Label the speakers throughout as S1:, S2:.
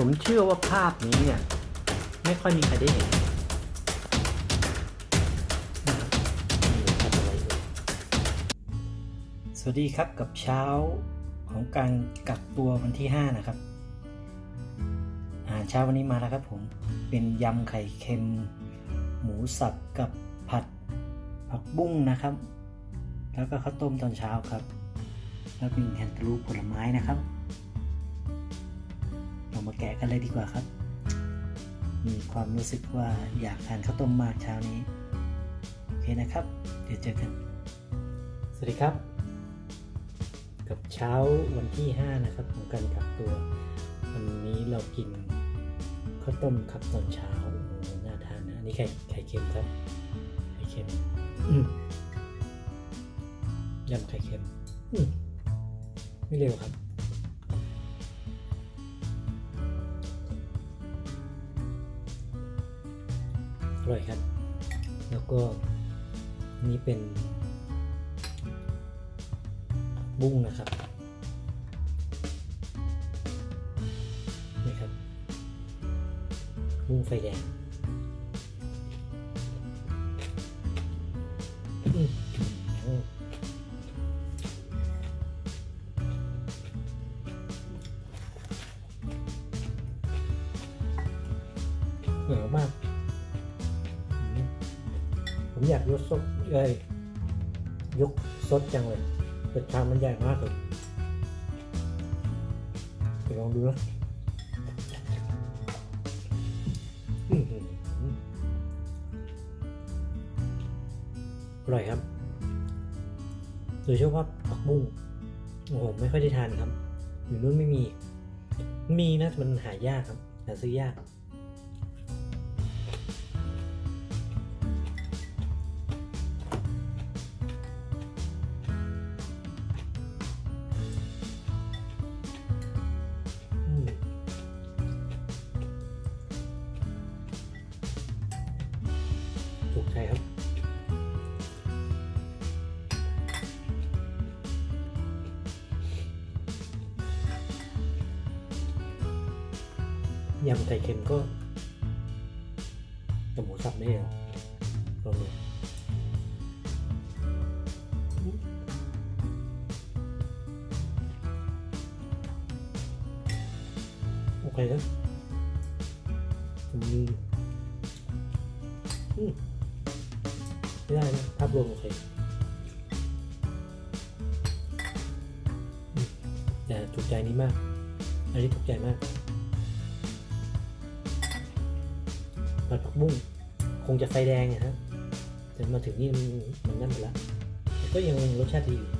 S1: ผมเชื่อว่าภาพนี้เนี่ย ไม่ค่อยมีใครได้เห็นนะครับสวัสดีครับกับเช้าของการกักตัววันที่ 5 นะครับ อาหารเช้าวันนี้มาแล้วครับผมเป็นยำไข่เค็ม หมูสับกับผัดผักบุ้งนะครับ แล้วก็ข้าวต้มตอนเช้าครับ แล้วเป็นแฮนตาลูปผลไม้นะครับ มาแกะกันเลยดีกว่าครับ มีความรู้สึกว่าอยากทานข้าวต้มมากเช้านี้ โอเคนะครับ เดี๋ยวเจอกัน สวัสดีครับ กับเช้าวันที่ 5 นะครับของการกักตัว วันนี้เรากินข้าวต้มครับตอนเช้าโอ้น่าทานนะ อันนี่ไข่ไข่เค็มครับ ไข่เค็มยำไข่เค็มไม่เร็วครับ ร่อยครับ แล้วก็นี่เป็นบุ้งนะครับนี่ครับ บุ้งไฟแดงเหนียวมาก ผมอยากยกซดเอ้ยยกซดจังเลยแต่ชามมันใหญ่มากเลยไปลองดูนะอื้อหืออร่อยครับ โดยเฉพาะผักบุ้งโอ้โหไม่ค่อยได้ทานครับ อยู่นู้นไม่มี มีนะมันหายากครับ หาซื้อยาก ยำไข่เค็มก็กับหมูสับนี่เองลองดูโอเคนะอืมอืมไม่ได้นะภาพรวมโอเคแต่ถูกใจนี้มาก อันนี้ถูกใจมาก ผัดผักบุ้งคงจะไฟแดงนะฮะแต่มาถึงนี่มันมันนั่นไปแล้วก็ยังรสชาติดีอยู่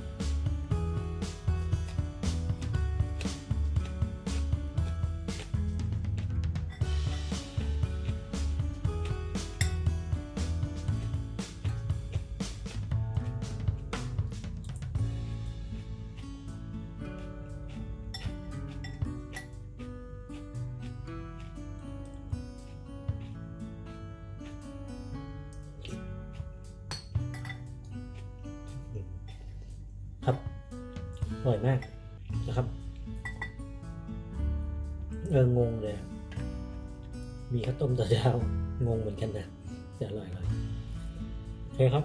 S1: อร่อยมากนะครับ เอองงเลยอะมีข้าวต้มตอนเช้างงเหมือนกันนะแต่อร่อยอร่อยโอเคครับ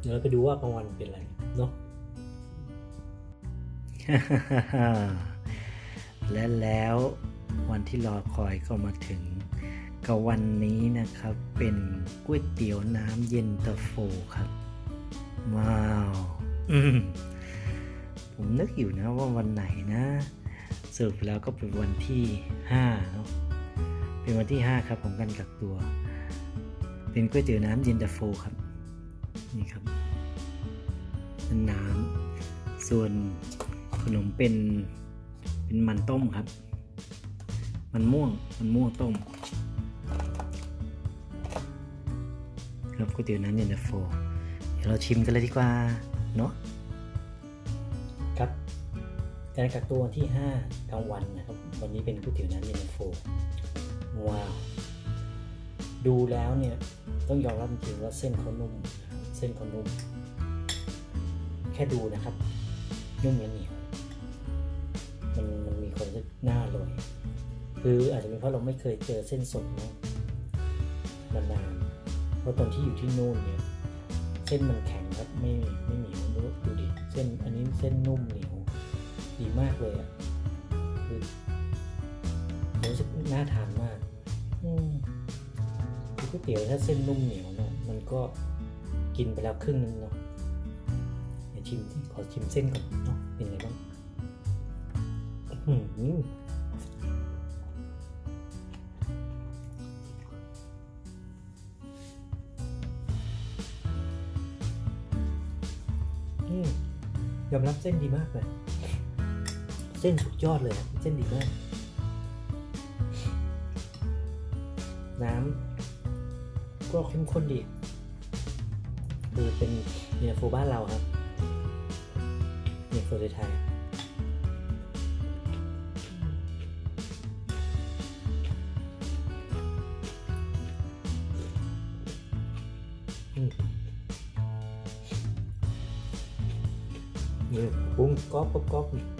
S1: เดี๋ยวเราไปดูว่ากลางวันเป็นอะไรเนาะและแล้ววันที่รอคอยก็มาถึงกับวันนี้นะครับเป็นก๋วยเตี๋ยวน้ำเย็นตาโฟครับ ว้าวอืม ผมนึกอยู่นะว่าวันไหนนะสรุปแล้วก็เป็นวันที่5เนาะเป็นวันที่ 5 ครับของการกักตัว เป็นก๋วยเตี๋ยวน้ำเย็นตาโฟครับ นี่ครับเป็นน้ำส่วนขนมเป็นเป็นมันต้มครับ มันม่วงมันม่วงต้ม ครับก๋วยเตี๋ยวน้ำเย็นตาโฟ เดี๋ยวเราชิมกันเลยดีกว่าเนาะ การกักตัววันที่ 5 กลางวันนะครับ วันนี้เป็นก๋วยเตี๋ยวน้ำเย็นตาโฟว้าวดูแล้วเนี่ยต้องยอมรับจริงๆว่าเส้นเขานุ่ม เส้นเขานุ่ม แค่ดูนะครับ นุ่มเหนียวเหนียวมันมันมีความรู้สึกน่าอร่อยคืออาจจะเป็นเพราะเราไม่เคยเจอเส้นสดเนาะนานๆเพราะตอนที่อยู่ที่นู่นเนี่ย เส้นมันแข็งครับไม่ไม่เหนียวดูดิเส้นอันนี้เส้นนุ่มเนีย ดีมากเลยอะ่ะคือผมรู้สึกน่าทานมากอืมคือก๋วยเตี๋ยวถ้าเส้นนุ่มเหนียวเนาะมันก็กินไปแล้วครึ่งนึงเนาะเดี๋ยวชิมสิขอชิมเส้นก่อนเนาะเป็นไงบ้างอื้อหืออืมยอมรับเส้นดีมากเลย เส้นสุดยอดเลย เส้นดีมากน้ำก็เข้มข้นดีคือเป็นเนียโฟบ้านเราครับเนียโฟไทยอืมนี่ปรุงก๊อบก๊อบก๊อบ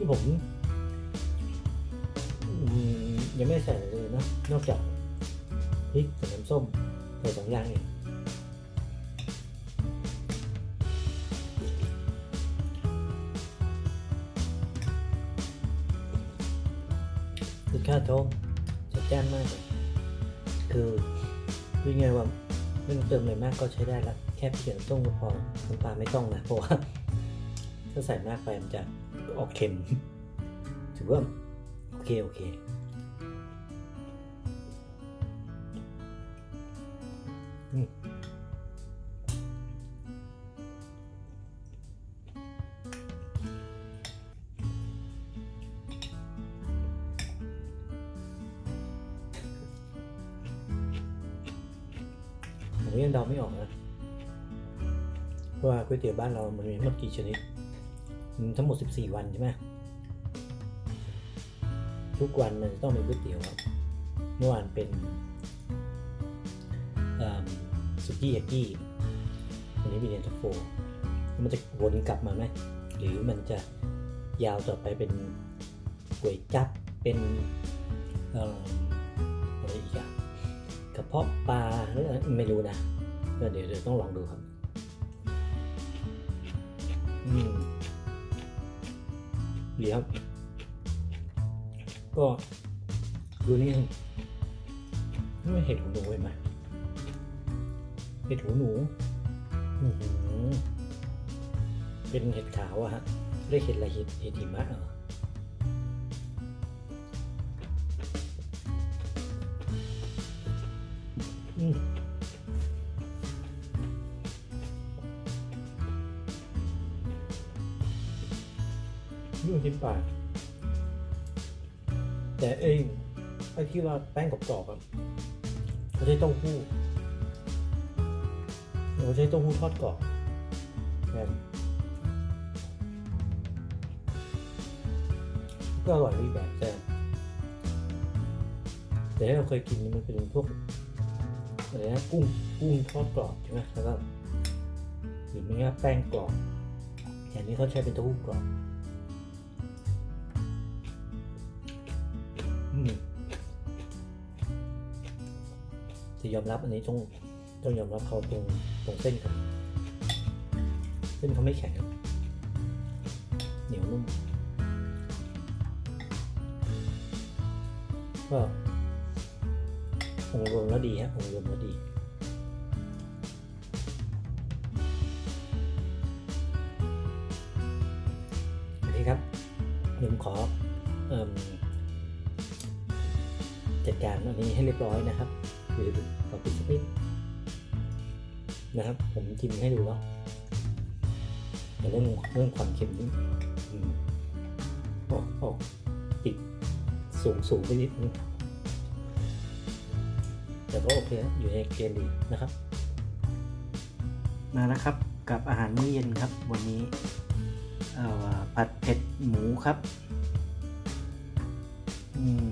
S1: ที่ผมยังไม่ใส่เลยนะนอกจากพริกกับน้ำส้มใส่สองอย่างเองคือข้าวต้มจัดจ้านมากเลยคือวิ่งไงว่าไม่ต้องเติมอะไรมากก็ใช้ได้ละแค่เพียงต้มก็พอน้ำปลาไม่ต้องนะเพราะว่าถ้าใส่มากไปมันจะ ออกเค็มถือว่าโอเค โอเคอืมผมยังเดาไม่ออกนะว่าก๋วยเตี๋ยวบ้านเรามันมีทั้งหมดกี่ชนิดมี ทั้งหมด 14 วันใช่ไหมทุกวันมันจะต้องมีก๋วยเตี๋ยวครับเมื่อวานเป็นสุกี้ยากิวันนี้เป็นเย็นตาโฟมันจะวนกลับมาไหมหรือมันจะยาวต่อไปเป็นก๋วยจั๊บเป็นอะไรอีกอย่างกระเพาะปลาหรือไม่รู้นะก็เดี๋ยวเดี๋ยวต้องลองดูครับ อืม ดีครับก็ดูนี่ไม่เห็ดหูหนูเห็นไหมเห็ดหูหนูอื้อหือเป็นเห็ดขาวอะฮะเรียกเห็ดอะไรเห็ดเห็ดหิมะเหรออืม ที่ปากแต่เองไอ้ที่ว่าแป้งกรอบๆอะเขาใช้เต้าหู้เขาใช้เต้าหู้ทอดกรอบแม่นก็อร่อยอีกแบบแต่แต่ที่เราเคยกินมันเป็นพวกอะไรนะกุ้งกุ้งทอดกรอบใช่ไหมแล้วก็หรือไม่งั้นแป้งกรอบอย่างนี้เขาใช้เป็นเต้าหู้กรอบ จะยอมรับอันนี้ต้องต้องยอมรับเขาตรงตรงเส้นครับเส้นเขาไม่แข็งครับ เหนียวนุ่มก็องรวมแล้วดีฮะองรวมแล้วดีโอเคครับผมขอเอิ่มจัดการอันนี้ให้เรียบร้อยนะครับ เดี๋ยวขอปิดสักนิดนะครับ ผมกินให้ดูเนาะแต่เรื่องเรื่องความเค็มนี่ออกออกติดสูงสูงไปนิดนึงแต่ก็โอเคนะอยู่ในเกณฑ์ดีนะครับมาแล้วครับกับอาหารมื้อเย็นครับ วันนี้ผัดเผ็ดหมูครับ อืม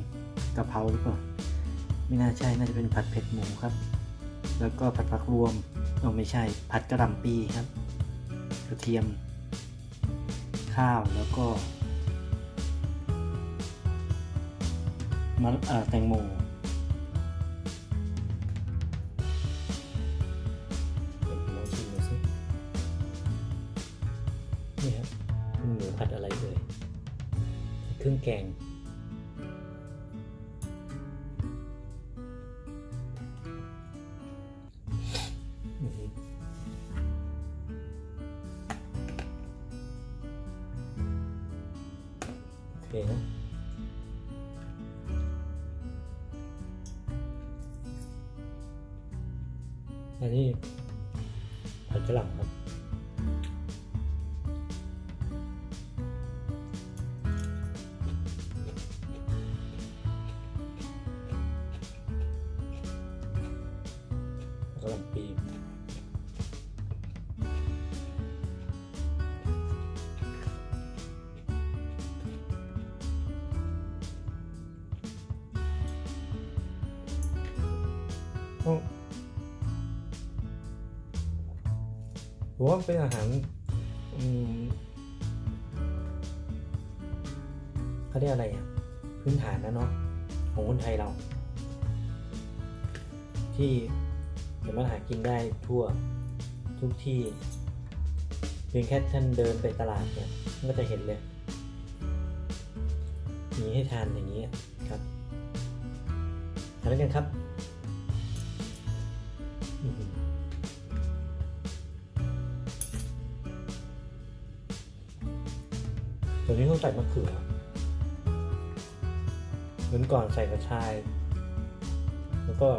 S1: กะเพราหรือเปล่า ไม่น่าใช่น่าจะเป็นผัดเผ็ดหมูครับ แล้วก็ผัดผักรวมโอ้ไม่ใช่ ผัดกระหล่ำปีครับ กระเทียม ข้าวแล้วก็มะเออแตงโมเดี๋ยวมองชิมดูสินี่ครับเป็นหมูผัดอะไรเอ่ยเครื่องแกง กระหล่ำปีอืมผมว่าเป็นอาหารเขาเรียกอะไรอะ พื้นฐานนะเนาะของคนไทยเรา ที่ สามารถหากินได้ทั่วทุกที่เพียงแค่ท่านเดินไปตลาดเนี่ยก็จะเห็นเลยมีให้ทานอย่างนี้ครับทานด้วกันครับตัวนี้ต้องใส่มะเขือเหมือนก่อนใส่กระชาย แล้วก็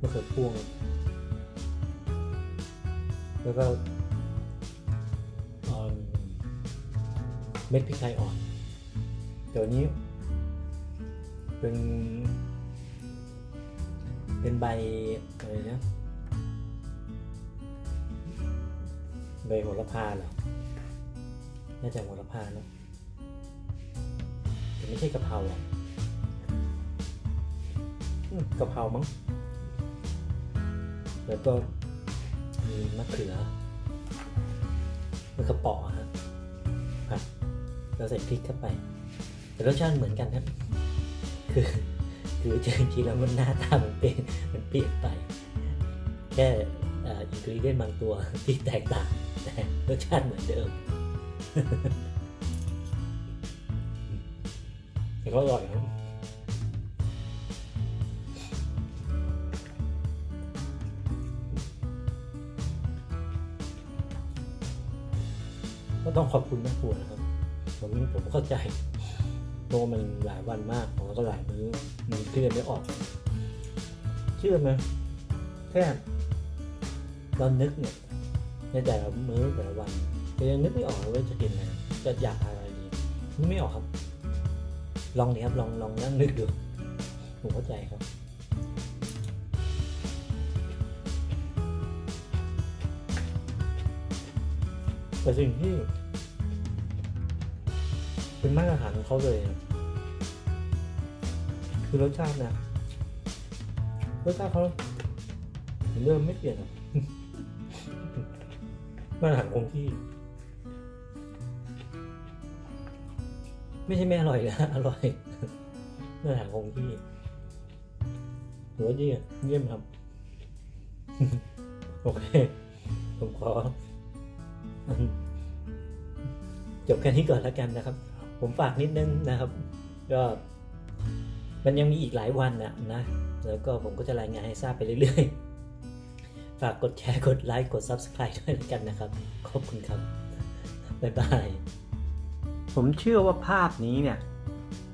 S1: มะเขือพวง แล้วก็เม็ดพริกไทยอ่อนเดี๋ยวนี้ เป็น เป็นใบอะไรนะใบโหระพาเหรอ น่าจะโหระพาเนอะแต่ไม่ใช่กะเพราหรอกอืมกะเพรามั้ง แล้วก็มีมะเขือมะเขือเปราะฮะผัดแล้วใส่พริกเข้าไป แต่รสชาติเหมือนกันครับ คือคือจริงๆแล้วมันหน้าตามันเป็นมันเปลี่ยนไป แค่อินกรีเดียนบางตัวที่แตกต่างแต่รสชาติเหมือนเดิมแต่ก็อร่อยครั ต้องขอบคุณแม่ครัวนะครับผมผมเข้าใจโตมันหลายวันมากผมก็หลายมื้อมีเคลื่อนไม่ออก เชื่อไหมแค่ตอนนึกเนี่ยในแต่ละมื้อแต่ละวันก็ยังนึกไม่ออกเลยว่าจะกินอะไรจะอยากทานอะไรดีนึกไม่ออกครับ ลองดิครับลองลองนั่งนึกดูผมเข้าใจครับแต่สิ่งที่ เป็นมาตรฐานของเขาเลย คือรสชาตินะรสชาติเขาเหมือนเดิมไม่เปลี่ยนอะมาตรฐานคงที่ ไม่ใช่ไม่อร่อยนะอร่อยมาตรฐานคงที่หัวาเยี่ยมเยี่ยมครับ โอเค ผมขอจบแค่นี้ก่อนแล้วกันนะครับ ผมฝากนิดนึงนะครับ ก็มันยังมีอีกหลายวันนะนะ แล้วก็ผมก็จะรายงานให้ทราบไปเรื่อยๆ ฝากกดแชร์ กดไลค์ กด Subscribe ด้วยกันนะครับ ขอบคุณครับ บ๊ายบาย ผมเชื่อว่าภาพนี้เนี่ย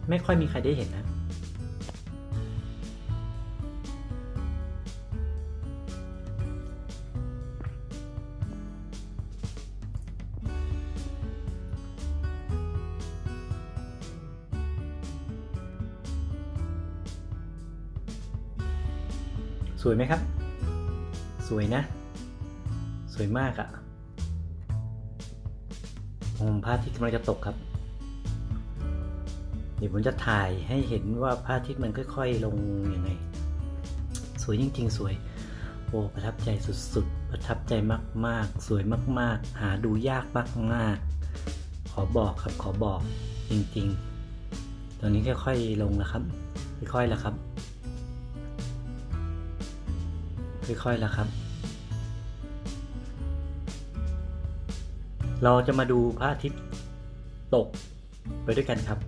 S1: ไม่ค่อยมีใครได้เห็นนะ สวยไหมครับ สวยนะ สวยมากอะ่ะผมพระอาทิตย์กำลังจะตกครับ เดี๋ยวผมจะถ่ายให้เห็นว่าพระอาทิตย์มันค่อย ๆ ลงยังไง สวยจริง ๆ สวย โอ้ประทับใจสุดๆ ประทับใจมากๆ สวยมากๆ หาดูยากมากๆ ขอบอกครับขอบอกจริงๆ ตอนนี้ค่อยๆลงแล้วครับ ค่อยๆแล้วครับ ค่อยๆแล้วครับ เราจะมาดูพระอาทิตย์ตกไปด้วยกันครับ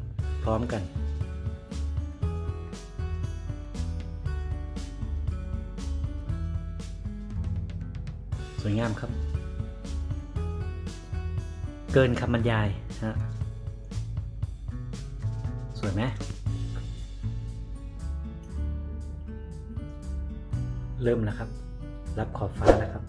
S1: พร้อมกันสวยงามครับ เกินคำบรรยายฮะสวยไหม เริ่มแล้วครับ รับขอบฟ้าแล้วครับ